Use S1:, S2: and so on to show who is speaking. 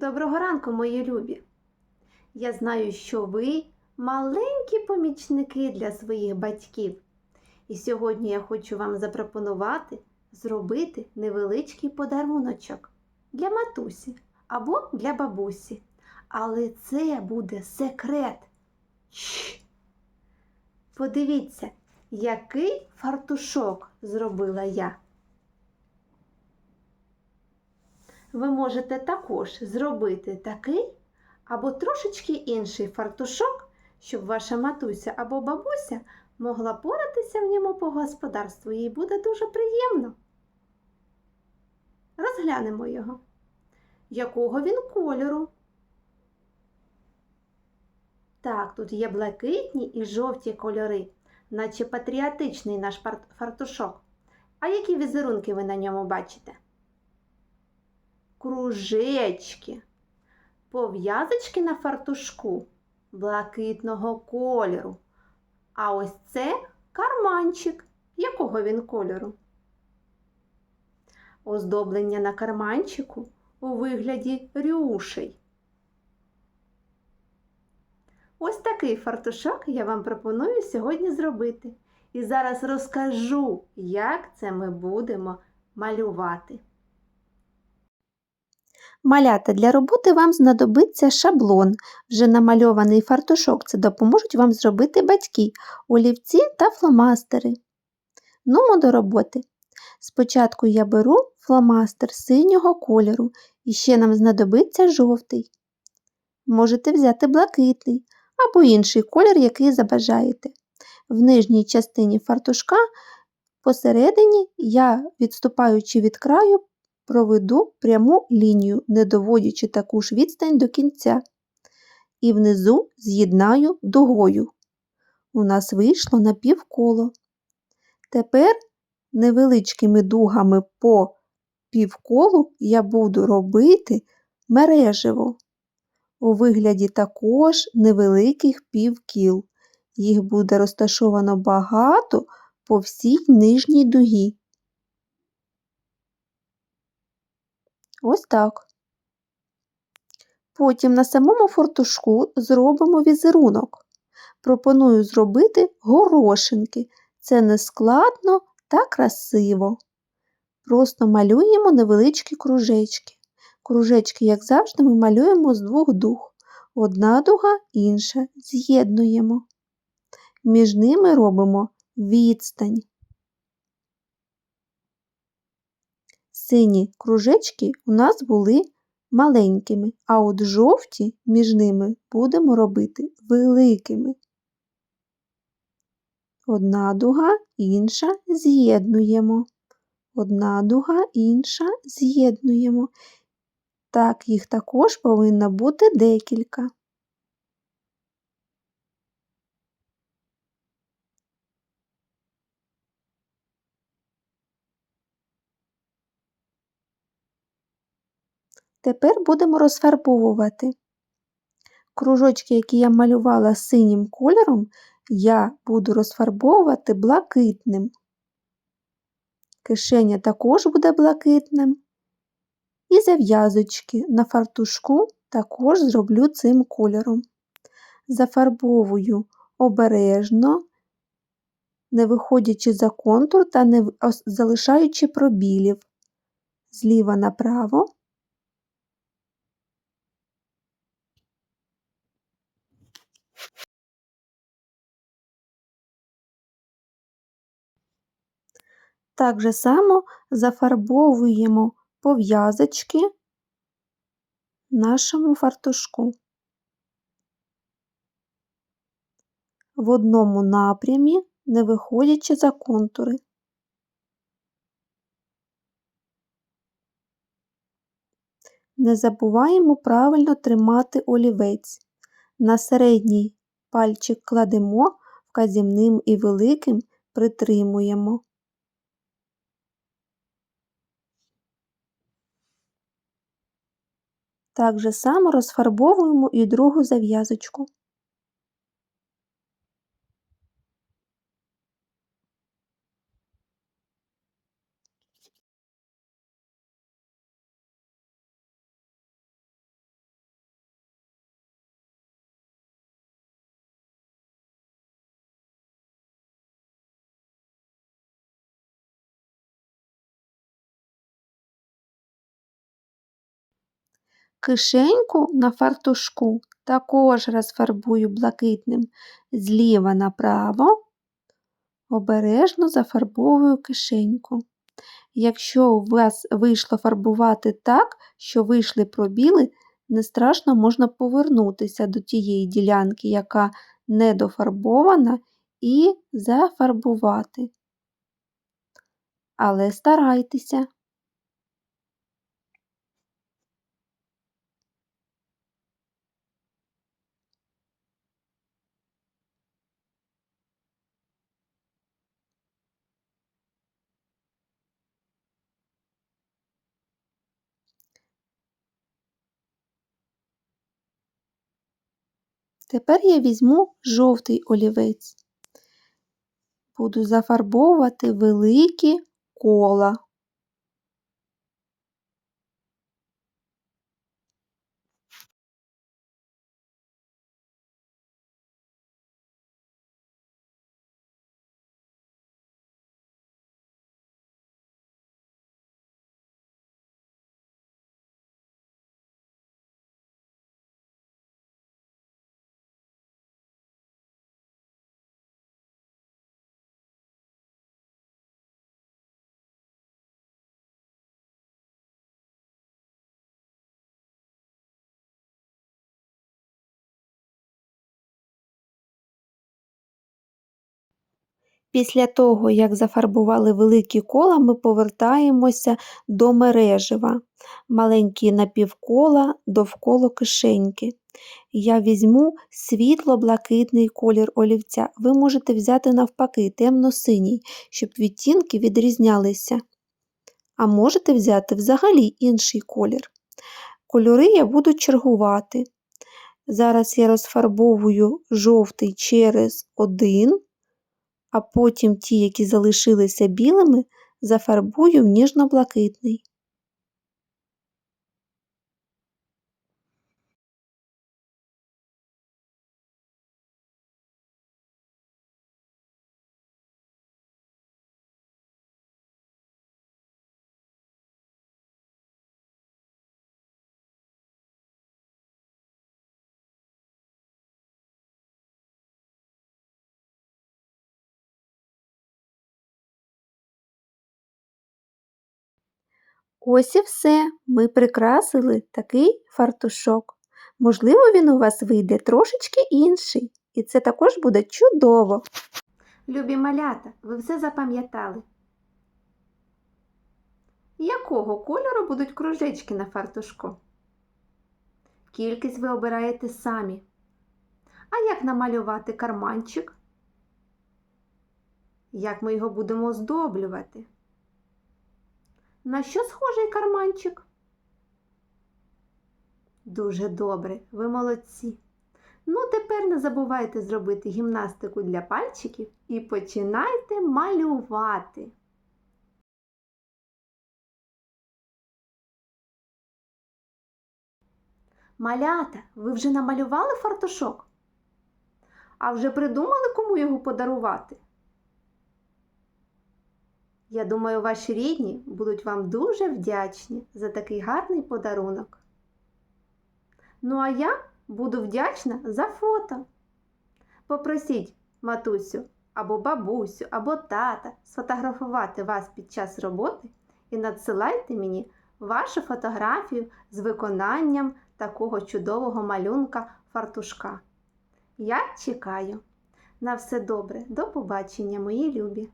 S1: Доброго ранку, мої любі! Я знаю, що ви маленькі помічники для своїх батьків. І сьогодні я хочу вам запропонувати зробити невеличкий подаруночок для матусі або для бабусі. Але це буде секрет. Чш! Подивіться, який фартушок зробила я. Ви можете також зробити такий або трошечки інший фартушок, щоб ваша матуся або бабуся могла поратися в ньому по господарству. Їй буде дуже приємно. Розглянемо його. Якого він кольору? Так, тут є блакитні і жовті кольори, наче патріотичний наш фартушок. А які візерунки ви на ньому бачите? Кружечки, пов'язочки на фартушку блакитного кольору. А ось це карманчик. Якого він кольору? Оздоблення на карманчику у вигляді рюшей. Ось такий фартушок я вам пропоную сьогодні зробити. І зараз розкажу, як це ми будемо малювати. Малята для роботи вам знадобиться шаблон, вже намальований фартушок. Це допоможуть вам зробити батьки, олівці та фломастери. Нумо до роботи. Спочатку я беру фломастер синього кольору і ще нам знадобиться жовтий. Можете взяти блакитний або інший колір, який забажаєте. В нижній частині фартушка посередині я, відступаючи від краю, проведу пряму лінію, не доводячи таку ж відстань до кінця, і внизу з'єднаю дугою. У нас вийшло на півколо. Тепер невеличкими дугами по півколу я буду робити мереживо. У вигляді також невеликих півкіл. Їх буде розташовано багато по всій нижній дугі. Ось так. Потім на самому фортушку зробимо візерунок. Пропоную зробити горошинки. Це не складно та красиво. Просто малюємо невеличкі кружечки. Кружечки, як завжди, ми малюємо з двох дуг. Одна дуга, інша з'єднуємо. Між ними робимо відстань. Сині кружечки у нас були маленькими, а от жовті між ними будемо робити великими. Одна дуга, інша з'єднуємо. Одна дуга, інша з'єднуємо. Так, їх також повинно бути декілька. Тепер будемо розфарбовувати. Кружочки, які я малювала синім кольором, я буду розфарбовувати блакитним. Кишеня також буде блакитним. І зав'язочки на фартушку також зроблю цим кольором. Зафарбовую обережно, не виходячи за контур та не залишаючи пробілів зліва направо. Так же само зафарбовуємо пов'язочки нашому фартушку. В одному напрямі, не виходячи за контури. Не забуваємо правильно тримати олівець. На середній пальчик кладемо, вказівним і великим притримуємо. Так же само розфарбовуємо і другу зав'язочку. Кишеньку на фартушку також розфарбую блакитним зліва направо, обережно зафарбовую кишеньку. Якщо у вас вийшло фарбувати так, що вийшли пробіли, не страшно можна повернутися до тієї ділянки, яка недофарбована, і зафарбувати. Але старайтеся. Тепер я візьму жовтий олівець. Буду зафарбовувати великі кола. Після того, як зафарбували великі кола, ми повертаємося до мережева, маленькі напівкола довкола кишеньки. Я візьму світло-блакитний колір олівця. Ви можете взяти навпаки темно-синій, щоб відтінки відрізнялися. А можете взяти взагалі інший колір. Кольори я буду чергувати. Зараз я розфарбовую жовтий через один а потім ті, які залишилися білими, зафарбую в ніжно-блакитний. Ось і все. Ми прикрасили такий фартушок. Можливо, він у вас вийде трошечки інший, і це також буде чудово. Любі малята, ви все запам'ятали. Якого кольору будуть кружечки на фартушку? Кількість ви обираєте самі. А як намалювати карманчик? Як ми його будемо оздоблювати? На що схожий карманчик? Дуже добре, ви молодці. Ну, тепер не забувайте зробити гімнастику для пальчиків і починайте малювати. Малята, ви вже намалювали фартушок? А вже придумали, кому його подарувати? Я думаю, ваші рідні будуть вам дуже вдячні за такий гарний подарунок. Ну, а я буду вдячна за фото. Попросіть матусю або бабусю, або тата сфотографувати вас під час роботи і надсилайте мені вашу фотографію з виконанням такого чудового малюнка фартушка. Я чекаю. На все добре, до побачення, мої любі!